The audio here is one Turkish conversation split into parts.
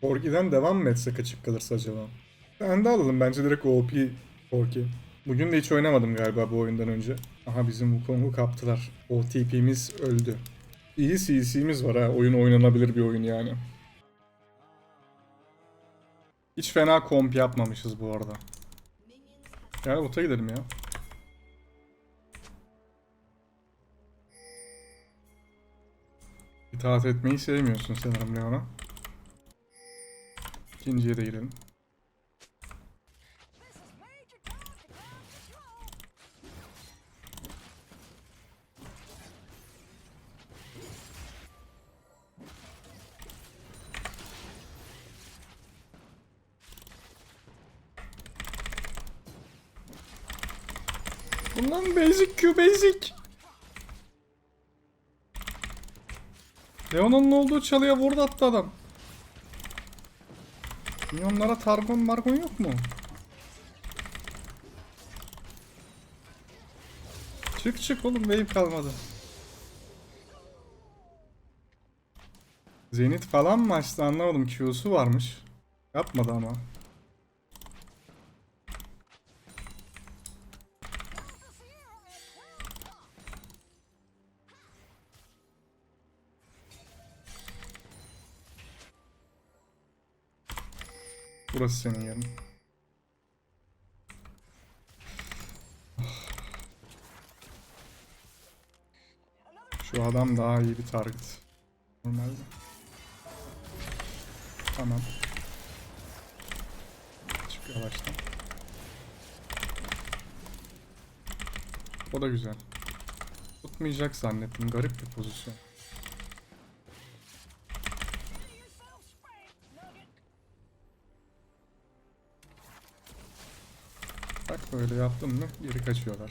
Forky'den devam mı etsek açık kalırsa acaba? Ben de alalım bence direkt OP Forky. Bugün de hiç oynamadım galiba bu oyundan önce. Aha bizim Wukong'u kaptılar. OTP'miz öldü. İyi CC'miz var ha. Oyun oynanabilir bir oyun yani. Hiç fena komp yapmamışız bu arada. Gel bota gidelim ya. İtaat etmeyi sevmiyorsun sanırım Leon'a. İkinciye de girelim. Bundan basic Q basic. Leon'un olduğu çalıya vurdu attı adam. Minyonlara targon margon yok mu? Çık çık oğlum wave kalmadı. Zenit falan mı açtı anlamadım Q'su varmış. Yapmadı ama. Burası senin yerin. Şu adam daha iyi bir target. Normalde. Tamam. Çık yavaştan. O da güzel. Tutmayacak zannettim. Garip bir pozisyon. Böyle yaptım mı geri kaçıyorlar.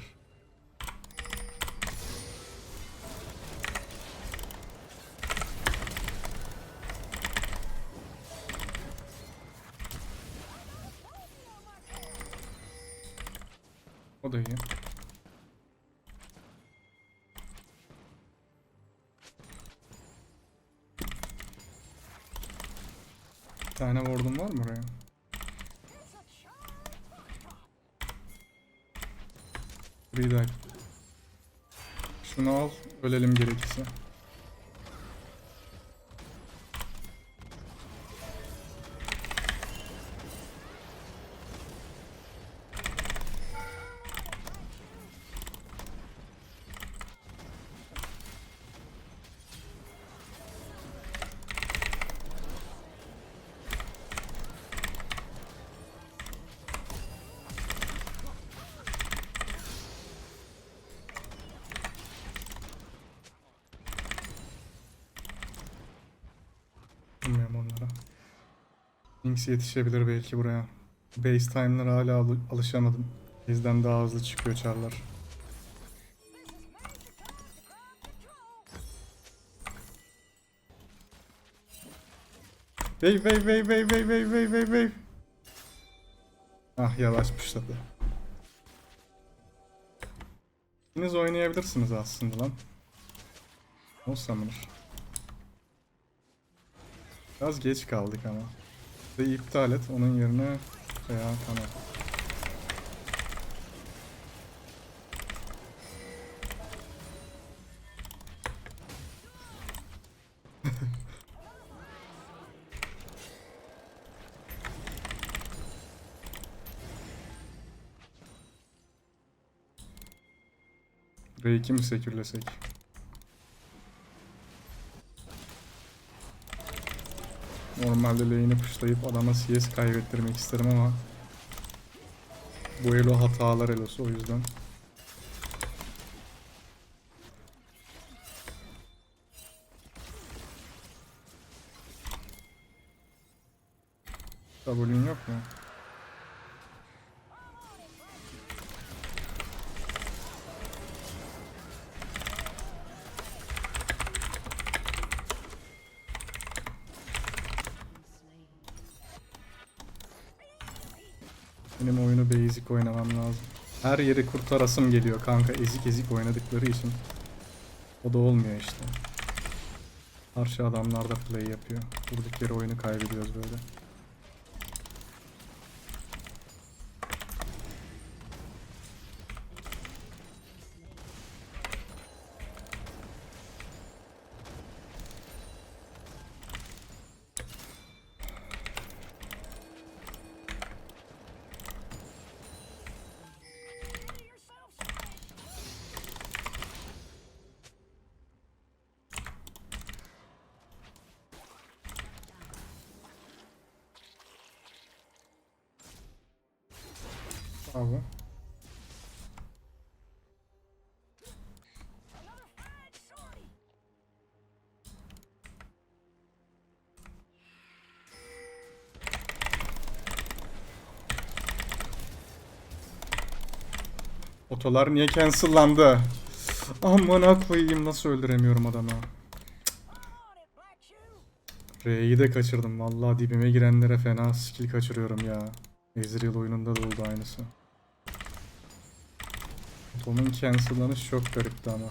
O da iyi. Bir tane vurdum var mı oraya? Free dive. Şunu al, ölelim gerekirse. Lynx yetişebilir belki buraya. Base time'lara hala alı- alışamadım. Bizden daha hızlı çıkıyor çarlar. Wave wave wave wave wave wave wave wave wave. Ah yavaş puşladı. İkiniz oynayabilirsiniz aslında lan. O sanır. Biraz geç kaldık ama. Ve iptal et onun yerine veya tamam. R2 mi sekürlesek? Normalde lane'i pushlayıp adama CS kaybettirmek isterim ama bu elo hatalar elosu o yüzden. W'un yok mu? Her yeri kurtarasım geliyor kanka ezik ezik oynadıkları için. O da olmuyor işte. Karşı adamlar da play yapıyor. Durduk yere oyunu kaybediyoruz böyle. Abi. Otolar niye cancellandı? Amına koyayım nasıl öldüremiyorum adamı. R'yi de kaçırdım. Vallahi dibime girenlere fena skill kaçırıyorum ya. Ezreal oyununda da oldu aynısı. Tom'un cancellanışı çok garipti ama.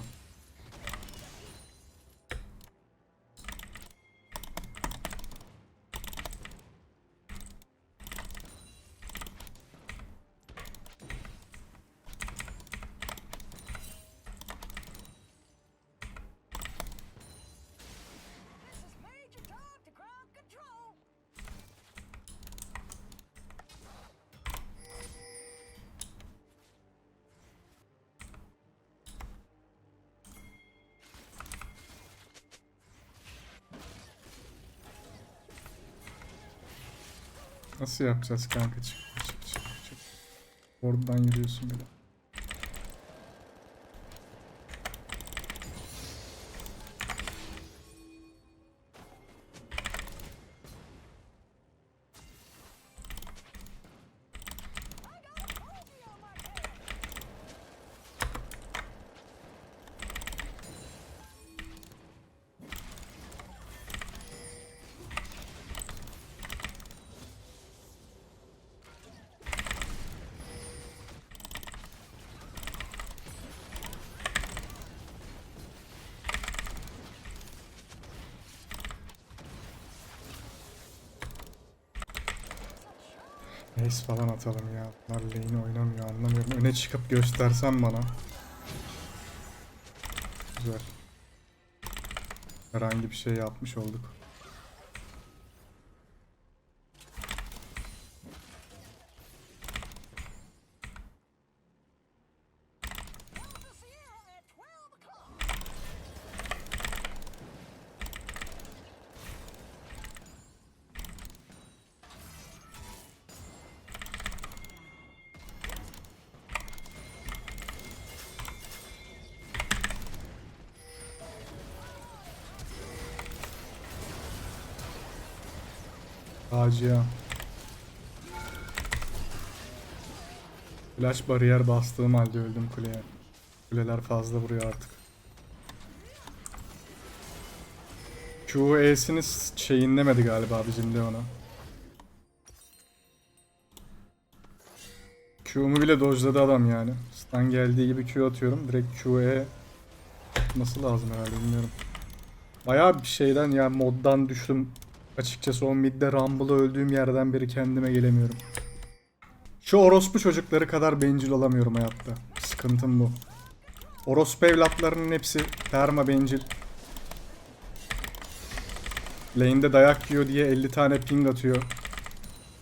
Nasıl yapacağız kanka? Çık çık çık çık. Oradan yürüyorsun bile. Ace falan atalım ya. Bunlar lane oynamıyor anlamıyorum. Öne çıkıp göstersen bana. Güzel. Herhangi bir şey yapmış olduk. Facia. Flash bariyer bastığım halde öldüm kuleye. Kuleler fazla vuruyor artık. Q E'sini chainlemedi galiba bizim de ona. Q'mu bile dodge'ladı adam yani. Stun geldiği gibi Q atıyorum. Direkt Q'ye nasıl lazım herhalde bilmiyorum. Bayağı bir şeyden ya moddan düştüm. Açıkçası o midde Rumble'ı öldüğüm yerden beri kendime gelemiyorum. Şu orospu çocukları kadar bencil olamıyorum hayatta. Sıkıntım bu. Orospu evlatlarının hepsi perma bencil. Lane'de dayak yiyor diye 50 tane ping atıyor.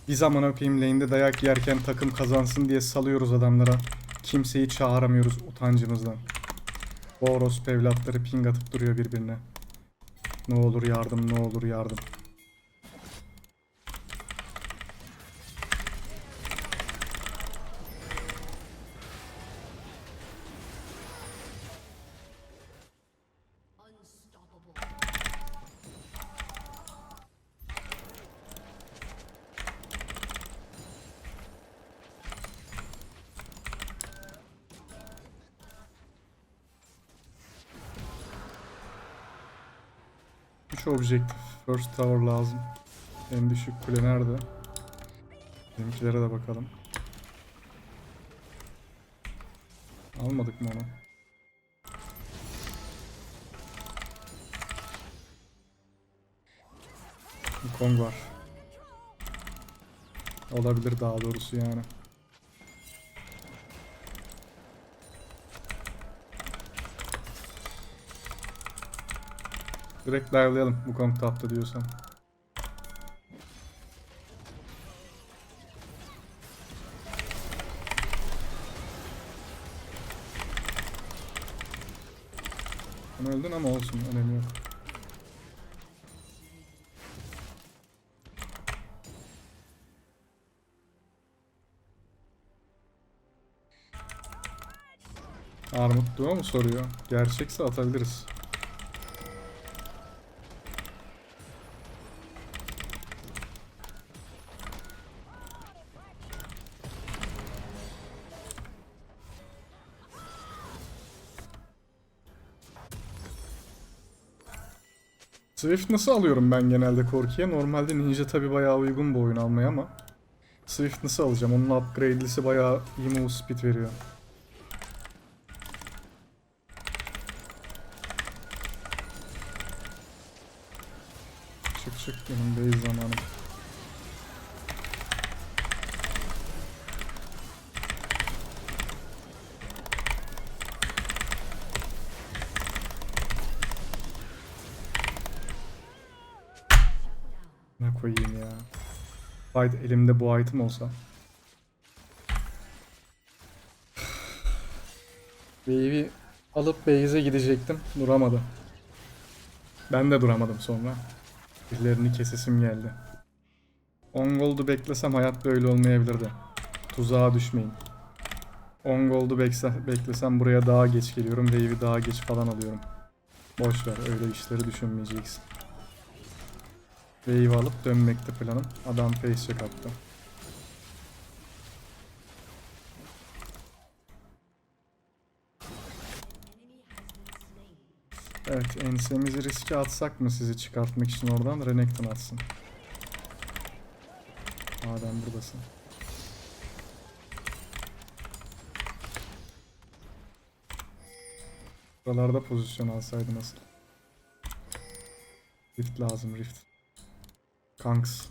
Bir zaman okuyayım lane'de dayak yerken takım kazansın diye salıyoruz adamlara. Kimseyi çağıramıyoruz utancımızdan. Bu orospu evlatları ping atıp duruyor birbirine. Ne olur yardım, ne olur yardım. Üç objektif. First tower lazım. En düşük kule nerede? Bizimkilere de bakalım. Almadık mı onu? Wukong var. Olabilir daha doğrusu yani. Direkt dive'layalım Wukong tapta diyorsan. Sen öldün ama olsun önemi yok. Armut duo mu soruyor? Gerçekse atabiliriz. Swift nasıl alıyorum ben genelde Korki'ye? Normalde Ninja tabi bayağı uygun bu oyun almaya ama Swift nasıl alacağım? Onun upgrade'lisi bayağı iyi move speed veriyor. Çık çık benim base zamanım. Koyayım ya. Fight elimde bu item olsa. Wave'i alıp base'e gidecektim. Duramadı. Ben de duramadım sonra. Birilerini kesesim geldi. 10 gold'u beklesem hayat böyle olmayabilirdi. Tuzağa düşmeyin. 10 gold'u beklesem buraya daha geç geliyorum. Wave'i daha geç falan alıyorum. Boş ver öyle işleri düşünmeyeceksin. Wave alıp dönmekte planım. Adam face check. Evet ensemizi riske atsak mı sizi çıkartmak için oradan Renekton atsın. Madem buradasın. Buralarda pozisyon alsaydı nasıl? Rift lazım rift. Kanks.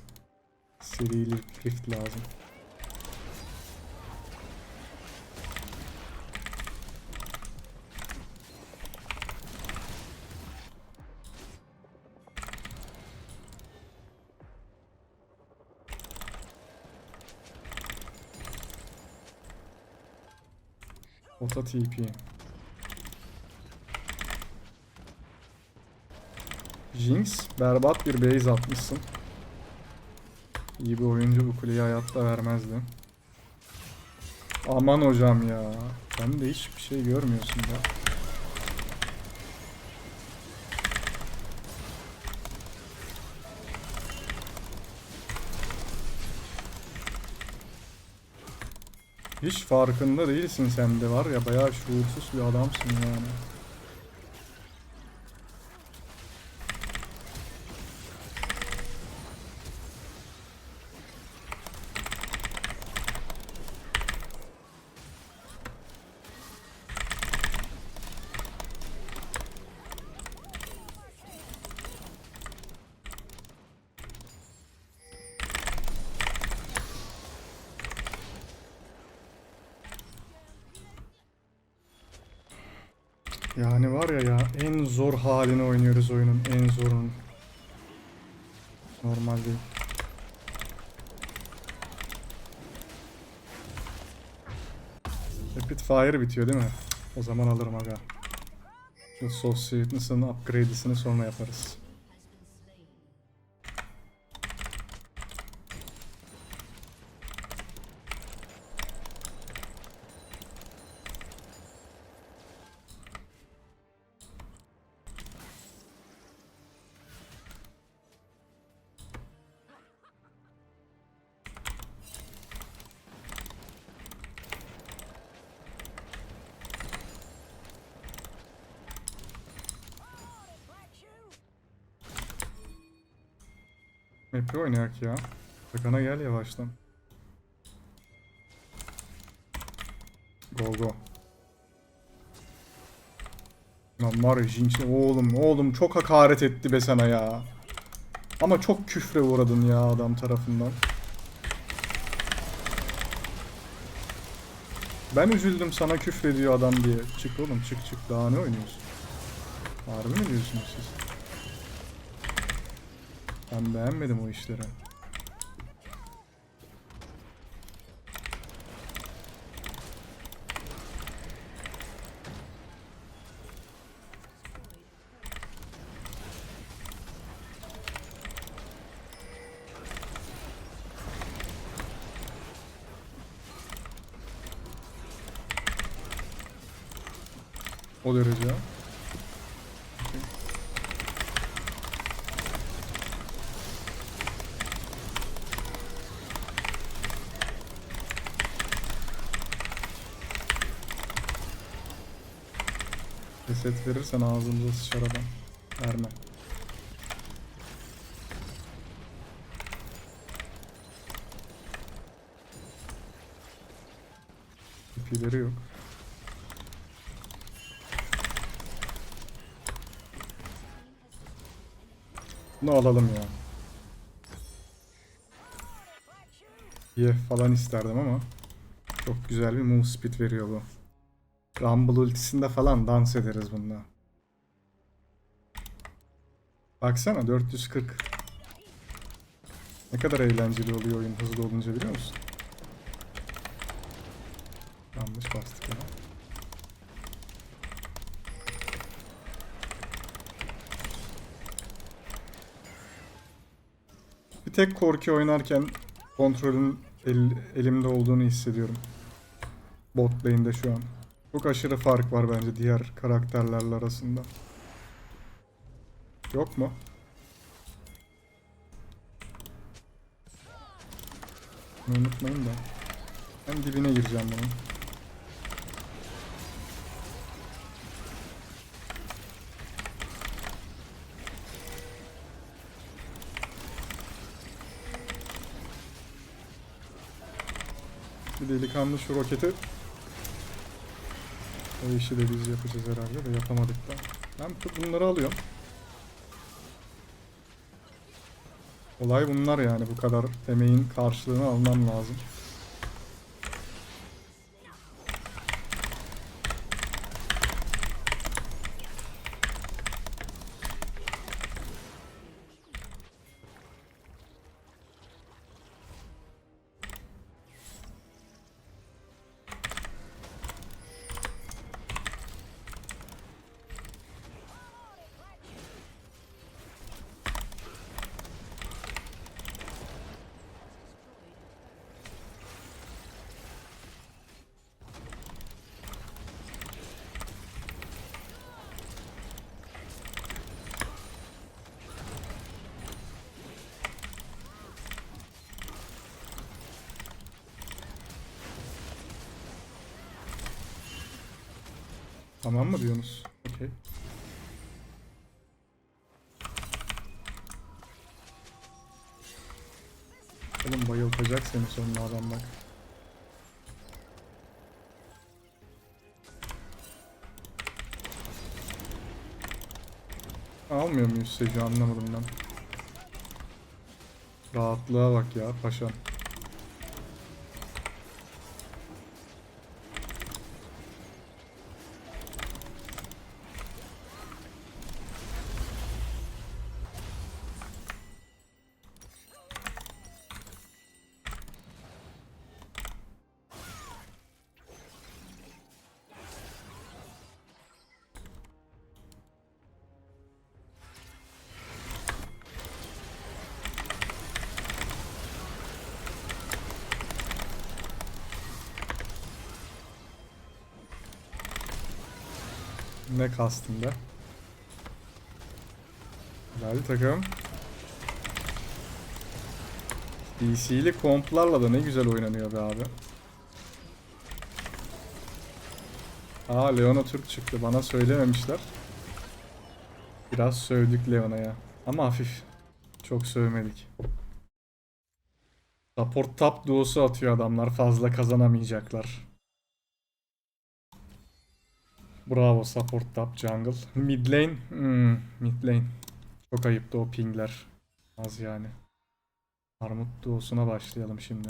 Seri rift lazım. Ota TP. Jinx berbat bir base atmışsın. İyi bir oyuncu bu kuleyi hayatta vermezdi. Aman hocam ya. Sen de hiçbir şey görmüyorsun da. Hiç farkında değilsin sen de var ya bayağı şuursuz bir adamsın yani var ya ya en zor halini oynuyoruz oyunun en zorun. Normal değil. Rapid Fire bitiyor değil mi? O zaman alırım aga. Şu Soul Sweetness'ın upgrade'isini sonra yaparız. Map'i oynayak ya. Sakana gel yavaştan. Go go. Lan var ya Jinx oğlum oğlum çok hakaret etti be sana ya. Ama çok küfre uğradın ya adam tarafından. Ben üzüldüm sana küfrediyor adam diye. Çık oğlum çık çık daha ne oynuyorsun? Harbi mi diyorsunuz siz? Ben beğenmedim o işleri. O derece. Reset verirsen ağzımıza sıçar adam. Verme. İpileri yok. Bunu alalım ya. Ye falan isterdim ama çok güzel bir move speed veriyor bu. Rumble ultisinde falan dans ederiz bunda. Baksana 440. Ne kadar eğlenceli oluyor oyun hızlı olunca biliyor musun? Yanlış bastık ya. Bir tek Korki oynarken kontrolün el- elimde olduğunu hissediyorum. Bot lane'de şu an. Çok aşırı fark var bence diğer karakterlerle arasında. Yok mu? Bunu unutmayın da. Ben dibine gireceğim bunun. Bir delikanlı şu roketi o işi de biz yapacağız herhalde de yapamadık da. Ben bu- bunları alıyorum. Olay bunlar yani bu kadar emeğin karşılığını almam lazım. Tamam mı diyorsunuz? Okey. Oğlum bayıltacak seni sonuna adam bak. Almıyor muyuz Seju anlamadım ben. Rahatlığa bak ya paşam. Ne kastın be? Güzel takım. DC'li komplarla da ne güzel oynanıyor be abi. Aa Leona Türk çıktı. Bana söylememişler. Biraz sövdük Leona'ya. Ama hafif. Çok sövmedik. Support top duosu atıyor adamlar. Fazla kazanamayacaklar. Bravo support top jungle. Mid lane. Hmm, mid lane. Çok ayıptı o pingler. Az yani. Armut Doğusu'na başlayalım şimdi.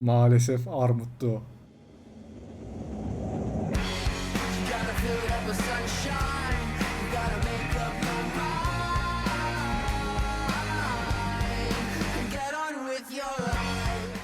Maalesef Armut Doğu.